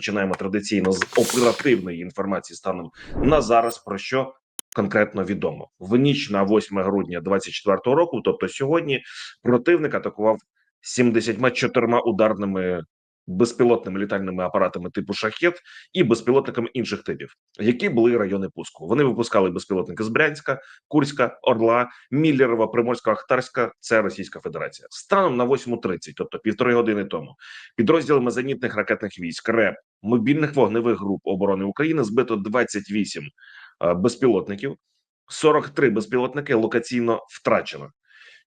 починаємо традиційно з оперативної інформації станом на зараз. Про що конкретно відомо в ніч на 8 грудня 24 року, тобто сьогодні, противник атакував 74 ударними безпілотними літальними апаратами типу шахет і безпілотниками інших типів, які були райони пуску. Вони випускали безпілотники з Брянська, Курська, Орла, Міллерова, Приморська, Ахтарська. Це Російська Федерація. Станом на 8.30, тобто півтори години тому, підрозділами зенітних ракетних військ РЕП мобільних вогневих груп оборони України збито 28 е, безпілотників, 43 безпілотники локаційно втрачено.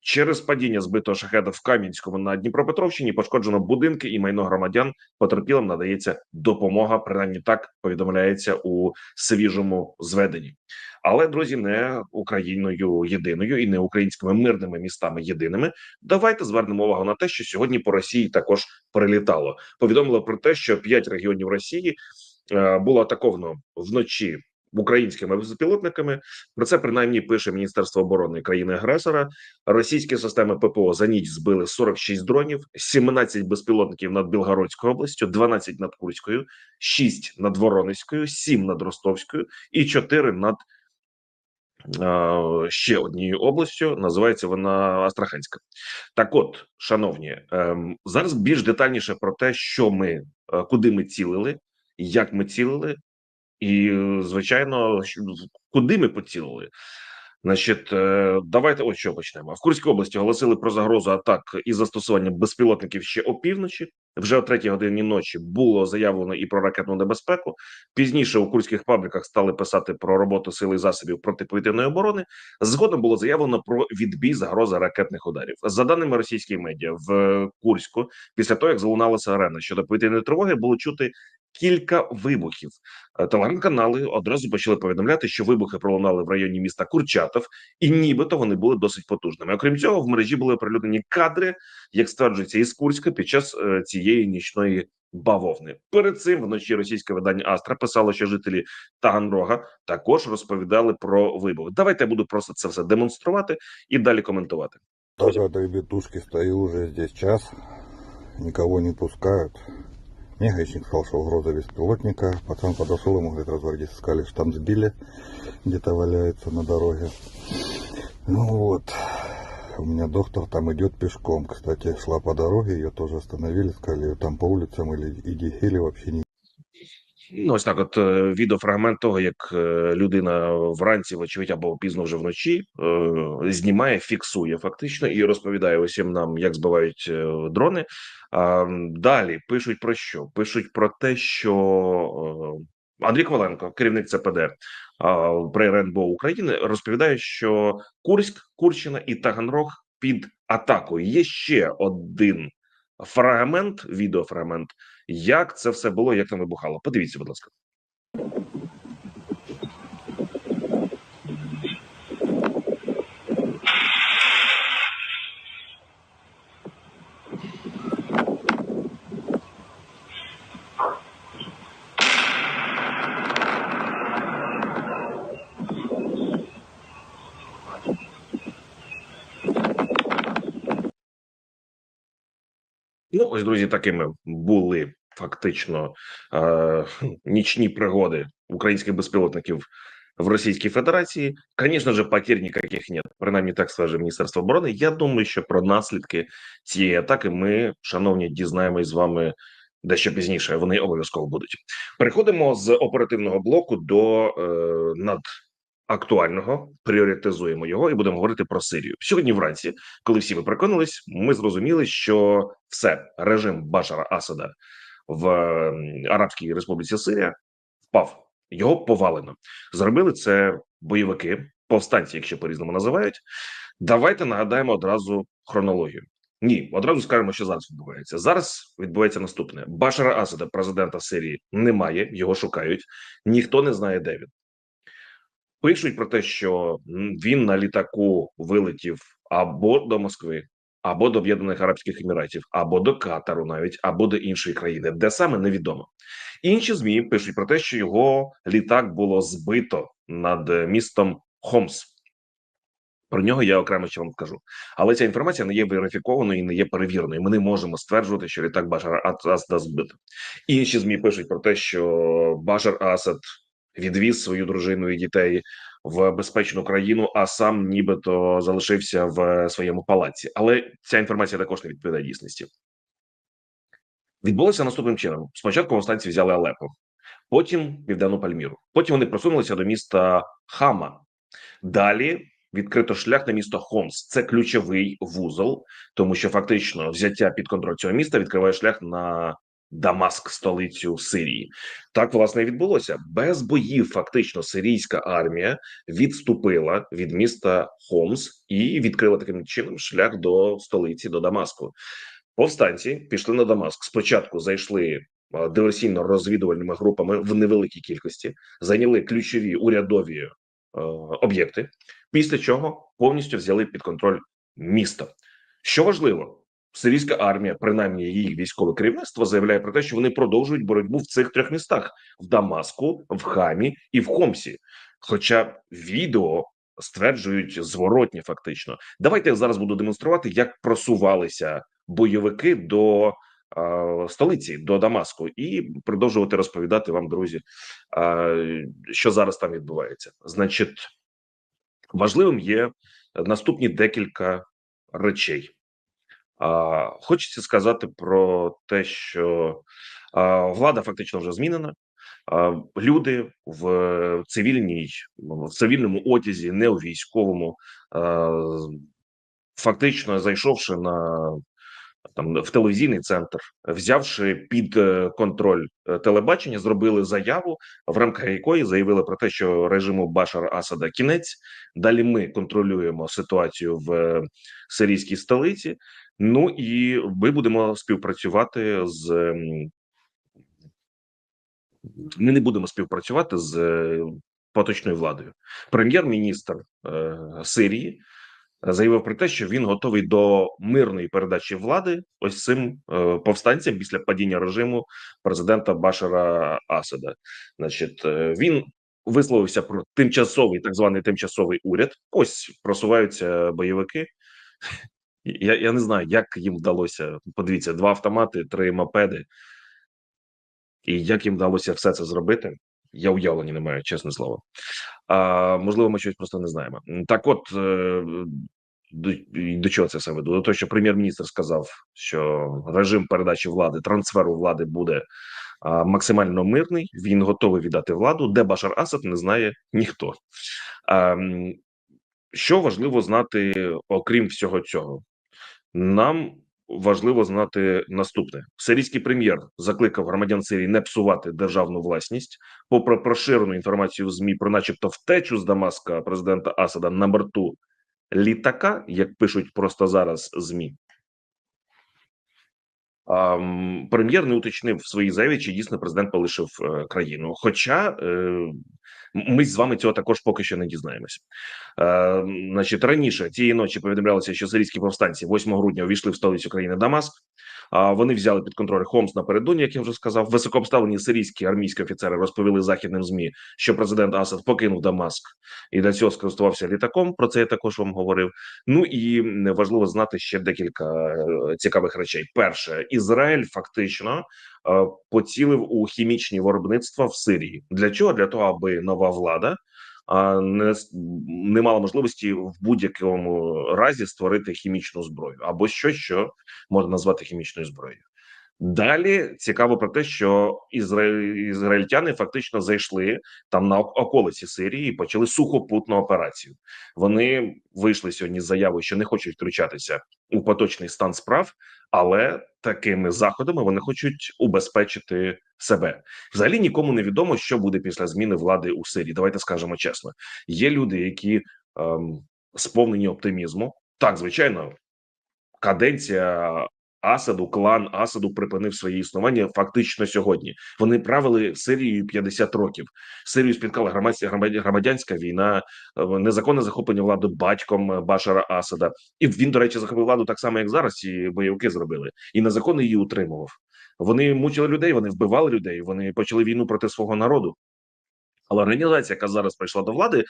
Через падіння збитого шахеда в Кам'янському на Дніпропетровщині пошкоджено будинки і майно громадян. Потерпілим надається допомога. Принаймні так повідомляється у свіжому зведенні. Але друзі, не Україною єдиною і не українськими мирними містами єдиними. Давайте звернемо увагу на те, що сьогодні по Росії також прилітало. Повідомили про те, що п'ять регіонів Росії е, було атаковано вночі українськими безпілотниками. Про це принаймні пише Міністерство оборони країни-агресора. Російські системи ППО за ніч збили 46 дронів, 17 безпілотників над Білгородською областю, 12 над Курською, 6 над Воронезькою, 7 над Ростовською і 4 над ще однією областю. Називається вона Астраханська. Так, от, шановні, ем, зараз більш детальніше про те, що ми е, куди ми цілили, як ми цілили, і, звичайно, куди ми поцілили. Значить, е, давайте ось що почнемо. В Курській області оголосили про загрозу атак і застосування безпілотників ще опівночі. Вже о третій годині ночі було заявлено і про ракетну небезпеку. Пізніше у курських пабліках стали писати про роботу сили засобів протиповітряної оборони. Згодом було заявлено про відбій загрози ракетних ударів. За даними російських медіа, в Курську, після того як залунала сирена щодо повітряної тривоги, було чути кілька вибухів. Е, Телеграм-канали одразу почали повідомляти, що вибухи пролунали в районі міста Курчатов, і нібито вони були досить потужними. Окрім цього, в мережі були оприлюднені кадри, як стверджується, із Курська під час е, цієї нічної бавовни. Перед цим вночі російське видання Астра писало, що жителі Таганрога також розповідали про вибух. Давайте я буду просто це все демонструвати і далі коментувати. От ребятушки, стою уже здесь час, никого не пускают. Мне гаишник что угроза беспилотника. Пацан подошел, ему говорит, разгвардейцы сказали, что там сбили, где-то валяется на дороге. Ну вот, у меня доктор там идет пешком. Кстати, шла по дороге, ее тоже остановили, сказали, там по улицам или иди, или вообще не Ну, ось так, от е, відеофрагмент того, як е, людина вранці, вочевидь, або пізно вже вночі е, знімає, фіксує фактично і розповідає усім нам, як збивають дрони. Далі пишуть про що? Пишуть про те, що Андрій Коваленко, керівник ЦПД а, при РНБО України, розповідає, що Курськ, Курщина і Таганрог під атакою. Є ще один фрагмент, відеофрагмент, як це все було, як там вибухало. Подивіться, будь ласка. Ну, ось, друзі, такими були фактично е, нічні пригоди українських безпілотників в Російській Федерації. Звісно же, потерь ніяких нет. Принаймні, так скаже Міністерство оборони. Я думаю, що про наслідки цієї атаки ми, шановні, дізнаємось з вами дещо пізніше. Вони обов'язково будуть. Переходимо з оперативного блоку до е, над. Актуального пріоритизуємо його і будемо говорити про Сирію сьогодні. Вранці, коли всі ви переконались, ми зрозуміли, що все режим Башара Асада в Арабській Республіці Сирія впав. Його повалено. Зробили це бойовики, повстанці, якщо по різному називають. Давайте нагадаємо одразу хронологію. Ні, одразу скажемо, що зараз відбувається. Зараз відбувається наступне: Башара Асада, президента Сирії, немає, його шукають. Ніхто не знає, де він. Пишуть про те, що він на літаку вилетів або до Москви, або до Об'єднаних Арабських Еміратів, або до Катару, навіть або до іншої країни, де саме невідомо. Інші змі пишуть про те, що його літак було збито над е, містом Хомс. Про нього я окремо ще вам скажу. Але ця інформація не є верифікованою і не є перевіреною. Ми не можемо стверджувати, що літак Башар Асада збито. Інші змі пишуть про те, що Башар Асад відвіз свою дружину і дітей в безпечну країну, а сам нібито залишився в своєму палаці. Але ця інформація також не відповідає дійсності. Відбулося наступним чином: спочатку повстанці взяли Алепо, потім південну Пальміру. Потім вони просунулися до міста Хама. Далі відкрито шлях на місто Хомс. Це ключовий вузол, тому що фактично взяття під контроль цього міста відкриває шлях на Дамаск, столицю Сирії. Так власне і відбулося без боїв. Фактично, сирійська армія відступила від міста Хомс і відкрила таким чином шлях до столиці до Дамаску. Повстанці пішли на Дамаск. Спочатку зайшли диверсійно-розвідувальними групами в невеликій кількості, зайняли ключові урядові е, об'єкти. Після чого повністю взяли під контроль місто. Що важливо, сирійська армія, принаймні її військове керівництво, заявляє про те, що вони продовжують боротьбу в цих трьох містах: в Дамаску, в Хамі і в Хомсі. Хоча відео стверджують зворотні, фактично. Давайте я зараз буду демонструвати, як просувалися бойовики до е, столиці, до Дамаску, і продовжувати розповідати вам, друзі, е, що зараз там відбувається. Значить, важливим є наступні декілька речей. Хочеться сказати про те, що влада фактично вже змінена. Люди в цивільній в цивільному одязі, не у військовому, фактично зайшовши на там в телевізійний центр, взявши під е, контроль е, телебачення, зробили заяву, в рамках якої заявили про те, що режиму Башара Асада кінець. Далі ми контролюємо ситуацію в е, сирійській столиці. Ну і ми будемо співпрацювати з ем, ми не будемо співпрацювати з е, поточною владою. Прем'єр-міністр е, Сирії заявив про те, що він готовий до мирної передачі влади ось цим е, повстанцям після падіння режиму президента Башара Асада. Значить, е, він висловився про тимчасовий так званий тимчасовий уряд. Ось просуваються бойовики. Я, я не знаю, як їм вдалося. Подивіться, два автомати, три мопеди. І як їм вдалося все це зробити, я уявлення не маю, чесне слово. А можливо, ми щось просто не знаємо. Так, от е, до, до чого це все веду? До того, що прем'єр-міністр сказав, що режим передачі влади, трансферу влади буде а, максимально мирний. Він готовий віддати владу, де Башар Асад не знає ніхто. А, що важливо знати, окрім всього цього, нам важливо знати наступне: сирійський прем'єр закликав громадян Сирії не псувати державну власність, попри проширену інформацію в змі про, начебто, втечу з Дамаска президента Асада на борту літака, як пишуть просто зараз змі. Прем'єр не уточнив в своїй заяві, чи дійсно президент полишив е, країну. Хоча е, ми з вами цього також поки що не дізнаємося. Е, значить, раніше цієї ночі повідомлялося, що сирійські повстанці 8 грудня увійшли в столицю країни Дамаск. Вони взяли під контроль Хомс напередодні, як я вже сказав. Високообставлені сирійські армійські офіцери розповіли західним змі, що президент Асад покинув Дамаск і для цього скористувався літаком. Про це я також вам говорив. Ну і важливо знати ще декілька е, цікавих речей. Перше, Ізраїль фактично е, поцілив у хімічні виробництва в Сирії. Для чого? Для того, аби нова влада не, не мала можливості в будь-якому разі створити хімічну зброю або щось, що можна назвати хімічною зброєю. Далі цікаво про те, що ізраїль, ізраїльтяни фактично зайшли там на околиці Сирії і почали сухопутну операцію. Вони вийшли сьогодні з заявою, що не хочуть втручатися у поточний стан справ, але такими заходами вони хочуть убезпечити себе. Взагалі нікому не відомо, що буде після зміни влади у Сирії. Давайте скажемо чесно. Є люди, які ем, сповнені оптимізму. Так, звичайно, каденція Асаду, клан Асаду припинив своє існування фактично сьогодні. Вони правили Сирією 50 років. Сирію спіткала громадянська війна, е, незаконне захоплення влади батьком Башара Асада. І він, до речі, захопив владу так само, як зараз ці бойовики зробили, і незаконно її утримував. Вони мучили людей, вони вбивали людей, вони почали війну проти свого народу. Але організація, яка зараз прийшла до влади,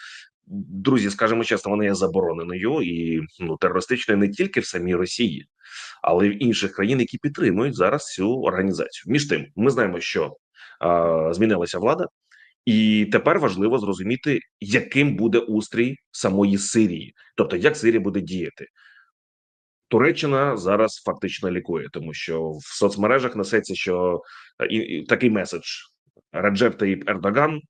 друзі, скажімо чесно, вона є забороненою і ну терористичною не тільки в самій Росії, але й в інших країн, які підтримують зараз цю організацію. Між тим, ми знаємо, що а, змінилася влада, і тепер важливо зрозуміти, яким буде устрій самої Сирії, тобто як Сирія буде діяти. Туреччина зараз фактично лікує, тому що в соцмережах несеться, що е, і, такий меседж Реджеп Таїп Ердоган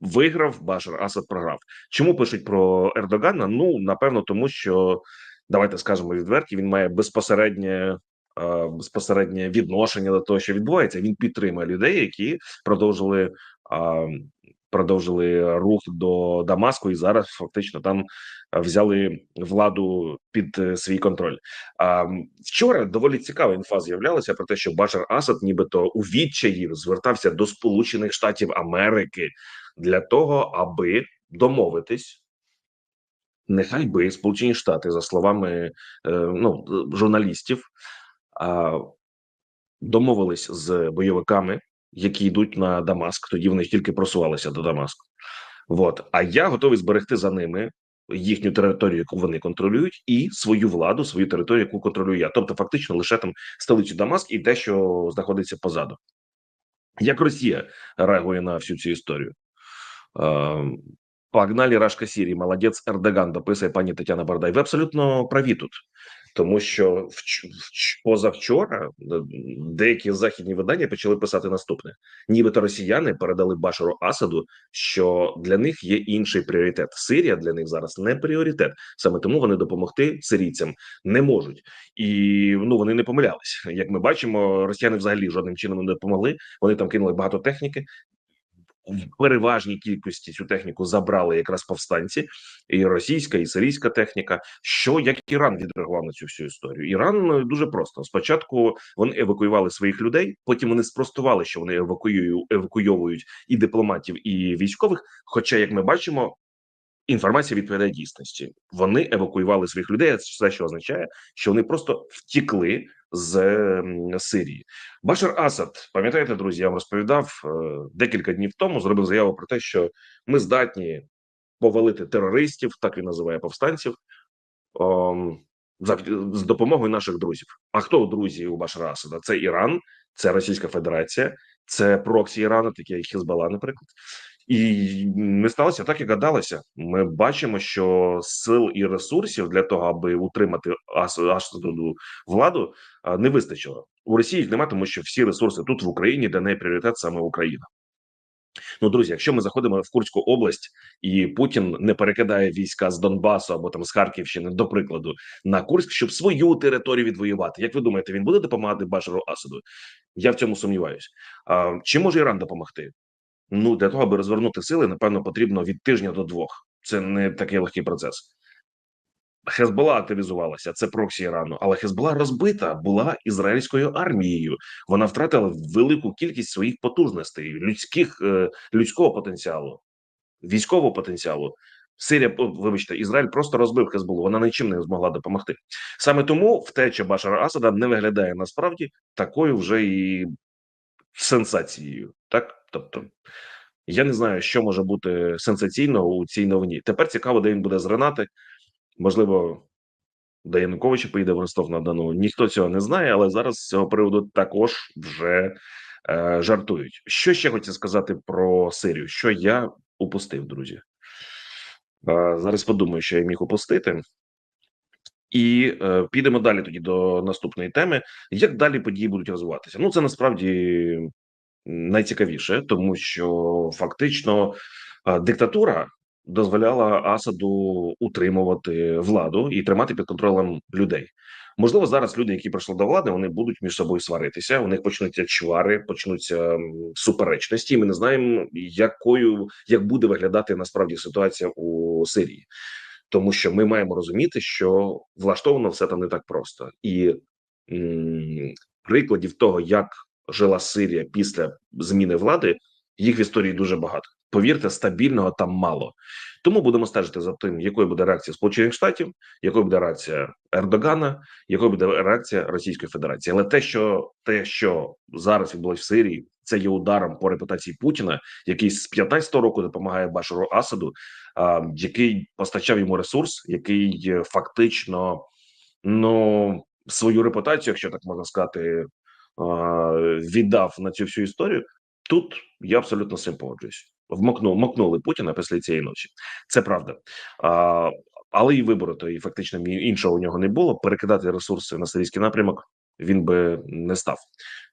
виграв, Башар Асад програв. Чому пишуть про Ердогана? Ну напевно, тому що давайте скажемо відверті, він має безпосереднє. е, Безпосереднє відношення до того, що відбувається, він підтримує людей, які продовжили продовжили рух до Дамаску, і зараз фактично там е, взяли владу під е, свій контроль. А вчора доволі цікава інфа з'являлася про те, що Башар Асад, нібито у відчаї звертався до Сполучених Штатів Америки для того, аби домовитись. Нехай би Сполучені Штати, за словами е, ну, журналістів, домовились з бойовиками, які йдуть на Дамаск. Тоді вони тільки просувалися до Дамаску. От а я готовий зберегти за ними їхню територію, яку вони контролюють, і свою владу, свою територію, яку контролюю я. Тобто, фактично, лише там столицю Дамаск і те, що знаходиться позаду. Як Росія реагує на всю цю історію? Е, Погнали Рашка Сірії, молодець Ердоган, дописує пані Тетяна Бардай. Ви абсолютно праві тут, тому що вч- вч- позавчора е, деякі західні видання почали писати наступне: нібито росіяни передали Башару Асаду, що для них є інший пріоритет. Сирія для них зараз не пріоритет. Саме тому вони допомогти сирійцям не можуть, і ну вони не помилялись. Як ми бачимо, росіяни взагалі жодним чином не допомогли. Вони там кинули багато техніки в переважній кількості цю техніку забрали якраз повстанці, і російська, і сирійська техніка. Що як Іран відреагував на цю всю історію? Іран е, дуже просто. Спочатку вони евакуювали своїх людей, потім вони спростували, що вони евакуюють евакуйовують і дипломатів, і військових. Хоча, як ми бачимо. Інформація відповідає дійсності. Вони евакуювали своїх людей. Це що означає, що вони просто втікли з Сирії. Башар Асад, пам'ятаєте, друзі, я вам розповідав е, декілька днів тому. Зробив заяву про те, що ми здатні повалити терористів, так він називає повстанців, з допомогою наших друзів. А хто друзі у Башара Асада? Це Іран, це Російська Федерація, це проксі Ірану, такі як Хізбалла, наприклад. І не сталося так, як гадалося. Ми бачимо, що сил і ресурсів для того, аби утримати Ас- Асаду владу, не вистачило. У Росії їх немає, тому що всі ресурси тут в Україні, де не пріоритет саме Україна. Ну, друзі, якщо ми заходимо в Курську область, і Путін не перекидає війська з Донбасу або там з Харківщини, до прикладу, на Курськ, щоб свою територію відвоювати. Як ви думаєте, він буде допомагати Башару Асаду? Я в цьому сумніваюсь. А, чи може Іран допомогти? Ну для того, аби розвернути сили, напевно, потрібно від тижня до двох. Це не такий легкий процес. Хезбола активізувалася, це проксі Ірану, але Хезбола розбита була ізраїльською армією. Вона втратила велику кількість своїх потужностей, людських е, людського потенціалу, військового потенціалу. Сирія, вибачте, Ізраїль просто розбив Хезболу. Вона нічим не змогла допомогти. Саме тому втеча Башара Асада не виглядає насправді такою вже і сенсацією. Так, тобто, я не знаю, що може бути сенсаційного у цій новині. Тепер цікаво, де він буде зринати. Можливо, до Януковича поїде в Ростов на Дону. Ніхто цього не знає, але зараз з цього приводу також вже е, жартують. Що ще хочу сказати про Сирію? Що я упустив, друзі? Е, зараз подумаю, що я міг упустити. І е, підемо далі тоді до наступної теми. Як далі події будуть розвиватися? Ну, це насправді найцікавіше, тому що фактично е, диктатура дозволяла Асаду утримувати владу і тримати під контролем людей. Можливо, зараз люди, які прийшли до влади, вони будуть між собою сваритися. У них почнуться чвари, почнуться суперечності. Ми не знаємо, якою як буде виглядати насправді ситуація у Сирії, тому що ми маємо розуміти, що влаштовано все там не так просто, і м, прикладів того, як жила Сирія після зміни влади, їх в історії дуже багато. Повірте, стабільного там мало. Тому будемо стежити за тим, якою буде реакція Сполучених Штатів, якою буде реакція Ердогана, якою буде реакція Російської Федерації. Але те, що те, що зараз відбулось в Сирії, це є ударом по репутації Путіна, який з 15-го року допомагає Башару Асаду, а, який постачав йому ресурс, який е, фактично ну свою репутацію, якщо так можна сказати, віддав на цю всю історію. Тут я абсолютно з цим погоджуюсь. Вмокнув мокнули Путіна після цієї ночі. Це правда. А, але і вибору то і фактично іншого у нього не було. Перекидати ресурси на сирійський напрямок він би не став.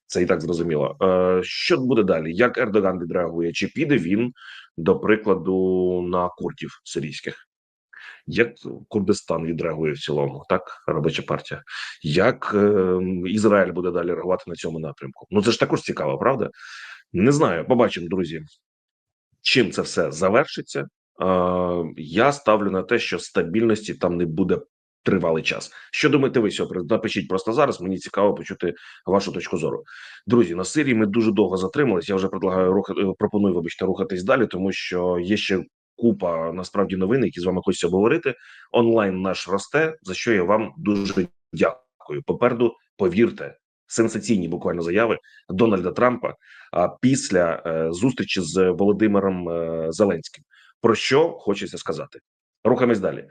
Це і так зрозуміло. Е, що буде далі? Як Ердоган відреагує? Чи піде він, до прикладу, на курдів сирійських? Як Курдистан відреагує в цілому, так робоча партія? Як е, Ізраїль буде далі реагувати на цьому напрямку? Ну це ж також цікаво, правда? Не знаю, побачимо, друзі. Чим це все завершиться? Я ставлю на те, що стабільності там не буде тривалий час. Що думаєте ви сьогодні? Напишіть просто зараз. Мені цікаво почути вашу точку зору. Друзі, на Сирії ми дуже довго затримались. Я вже предлагаю рух... е, пропоную, вибачте, рухатись далі, тому що є ще купа насправді новин, які з вами хочеться обговорити. Онлайн наш росте, за що я вам дуже дякую. Попереду, повірте, сенсаційні буквально заяви Дональда Трампа після е, зустрічі з Володимиром е, Зеленським. Про що хочеться сказати? Рухаємось далі.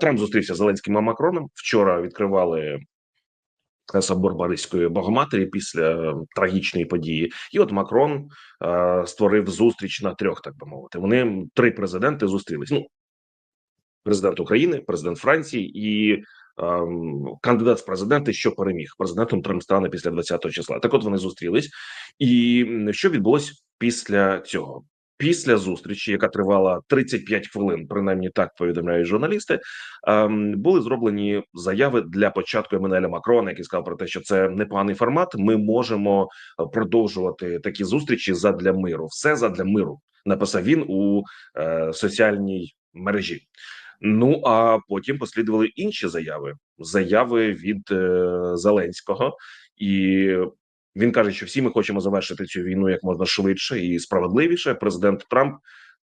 Трамп зустрівся з Зеленським і Макроном. Вчора відкривали е, собор Бориської Богоматері після трагічної події. І от Макрон створив зустріч на трьох, так би мовити. Вони три президенти зустрілись. Ну, президент України, президент Франції і кандидат в президенти, що переміг президентом Трамп стане після 20 числа. Так, от вони зустрілись, і що відбулось після цього? Після зустрічі, яка тривала 35 хвилин, принаймні так повідомляють журналісти, були зроблені заяви для початку Еммануеля Макрона, який сказав про те, що це непоганий формат. Ми можемо е, продовжувати такі зустрічі задля миру. Все задля миру. Написав він у е, соціальній мережі. Ну а потім послідували інші заяви: заяви від е, Зеленського, і він каже, що всі ми хочемо завершити цю війну як можна швидше і справедливіше. Президент Трамп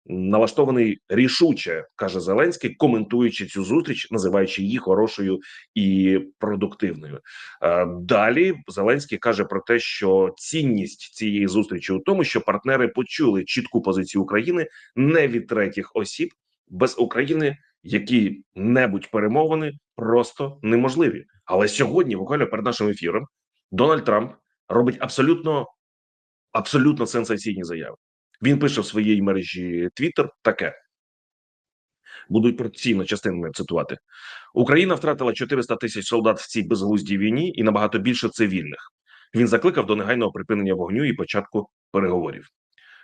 налаштований рішуче, каже Зеленський, коментуючи цю зустріч, називаючи її хорошою і продуктивною. Е, Далі Зеленський каже про те, що цінність цієї зустрічі у тому, що партнери почули чітку позицію України не від третіх осіб без України які-небудь перемовини просто неможливі. Але сьогодні, буквально перед нашим ефіром, Дональд Трамп робить абсолютно абсолютно сенсаційні заяви. Він пише в своїй мережі Twitter таке. Буду проційно частинами цитувати. Україна втратила 400 тисяч солдат в цій безглуздій війні і набагато більше цивільних. Він закликав до негайного припинення вогню і початку переговорів.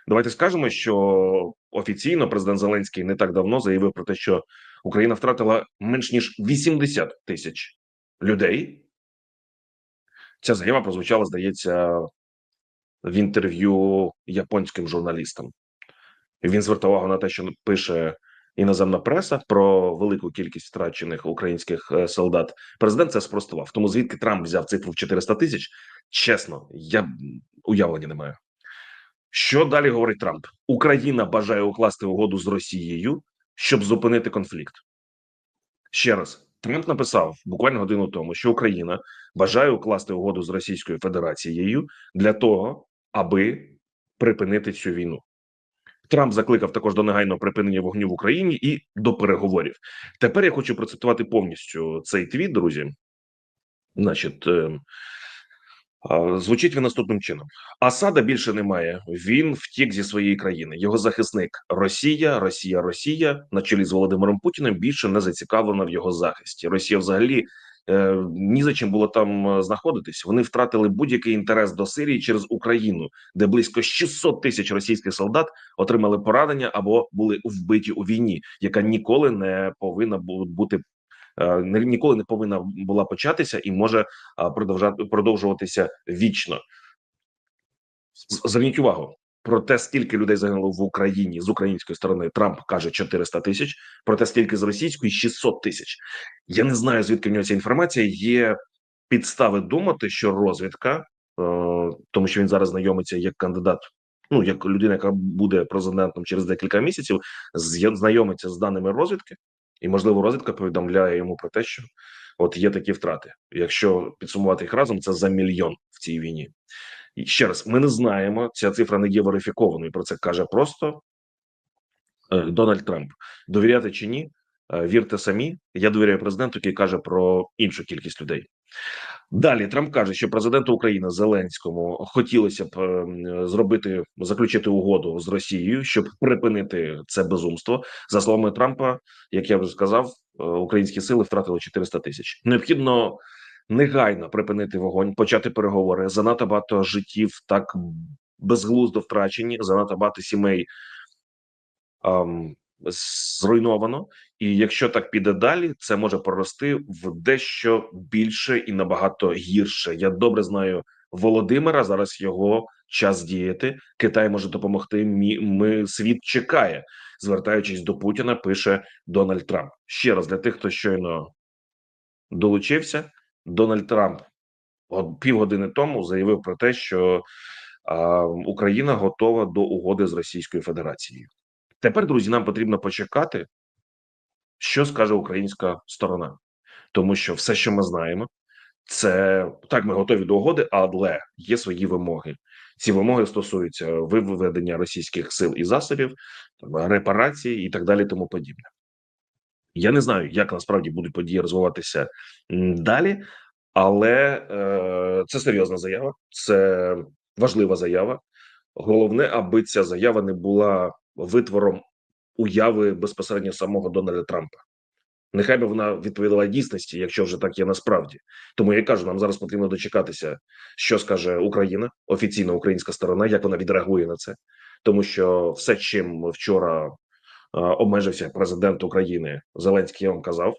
Давайте скажемо, що офіційно президент Зеленський не так давно заявив про те, що Україна втратила менш ніж 80 тисяч людей. Ця заява прозвучала, здається, в інтерв'ю японським журналістам. Він звертав увагу на те, що пише іноземна преса про велику кількість втрачених українських е, солдат. Президент це спростував. Тому звідки Трамп взяв цифру в 400 тисяч? Чесно, я уявлення не маю. Що далі говорить Трамп? Україна бажає укласти угоду з Росією, щоб зупинити конфлікт. Ще раз, Трамп написав буквально годину тому, що Україна бажає укласти угоду з Російською Федерацією для того, аби припинити цю війну. Трамп закликав також до негайного припинення вогню в Україні і до переговорів. Тепер я хочу процитувати повністю цей твіт, друзі. Значить, е, а, звучить він наступним чином: Асада більше немає. Він втік зі своєї країни. Його захисник Росія, Росія, Росія на чолі з Володимиром Путіним більше не зацікавлена в його захисті. Росія взагалі. е, Ні за чим було там е, знаходитись. Вони втратили будь-який інтерес до Сирії через Україну, де близько 600 тисяч російських солдат отримали поранення або були вбиті у війні, яка ніколи не повинна бути ніколи не повинна була початися і може продовжати продовжуватися вічно. Зверніть увагу про те, скільки людей загинуло в Україні з української сторони. Трамп каже 400 тисяч, про те, скільки з російської 600 тисяч. Я не знаю, звідки в нього ця інформація. Є підстави думати, що розвідка, е, тому що він зараз знайомиться як кандидат ну як людина, яка буде президентом через декілька місяців, знайомиться з даними розвідки, і можливо, розвідка повідомляє йому про те, що от є такі втрати. Якщо підсумувати їх разом, це за мільйон в цій війні. І ще раз, ми не знаємо, ця цифра не є верифікованою. Про це каже просто е, Дональд Трамп. Довіряти чи ні? Е, Вірте самі. Я довіряю президенту, який каже про іншу кількість людей. Далі Трамп каже, що президенту України Зеленському хотілося б ем, зробити заключити угоду з Росією, щоб припинити це безумство. За словами Трампа, як я вже сказав, е, українські сили втратили 400 тисяч. Необхідно негайно припинити вогонь, почати переговори. Занадто багато життів так безглуздо втрачені, занадто багато сімей ем, зруйновано. І якщо так піде далі, це може прорости в дещо більше і набагато гірше. Я добре знаю Володимира. Зараз його час діяти. Китай може допомогти. Мі ми світ чекає, звертаючись до Путіна, пише Дональд Трамп. Ще раз для тих, хто щойно долучився. Дональд Трамп півгодини тому заявив про те, що Україна готова до угоди з Російською Федерацією. Тепер, друзі, нам потрібно почекати, що скаже українська сторона, тому що все, що ми знаємо, це так, ми готові до угоди, але є свої вимоги. Ці вимоги стосуються виведення російських сил і засобів, репарації і так далі, тому подібне. Я не знаю, як насправді будуть події розвиватися далі, але е, це серйозна заява, це важлива заява. Головне, аби ця заява не була витвором уяви безпосередньо самого Дональда Трампа. Нехай би вона відповідала дійсності, якщо вже так є насправді. Тому я кажу, нам зараз потрібно дочекатися, що скаже Україна, офіційна українська сторона, як вона відреагує на це, тому що все, чим вчора обмежився президент України Зеленський, я вам казав.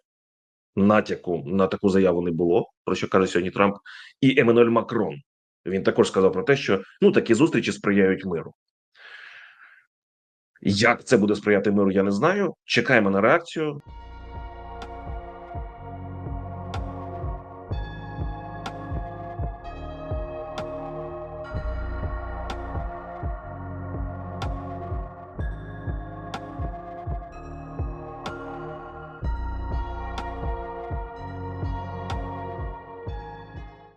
Натяку на таку заяву не було, про що каже сьогодні Трамп, і Еммануель Макрон. Він також сказав про те, що ну такі зустрічі сприяють миру. Як це буде сприяти миру, я не знаю. Чекаємо на реакцію.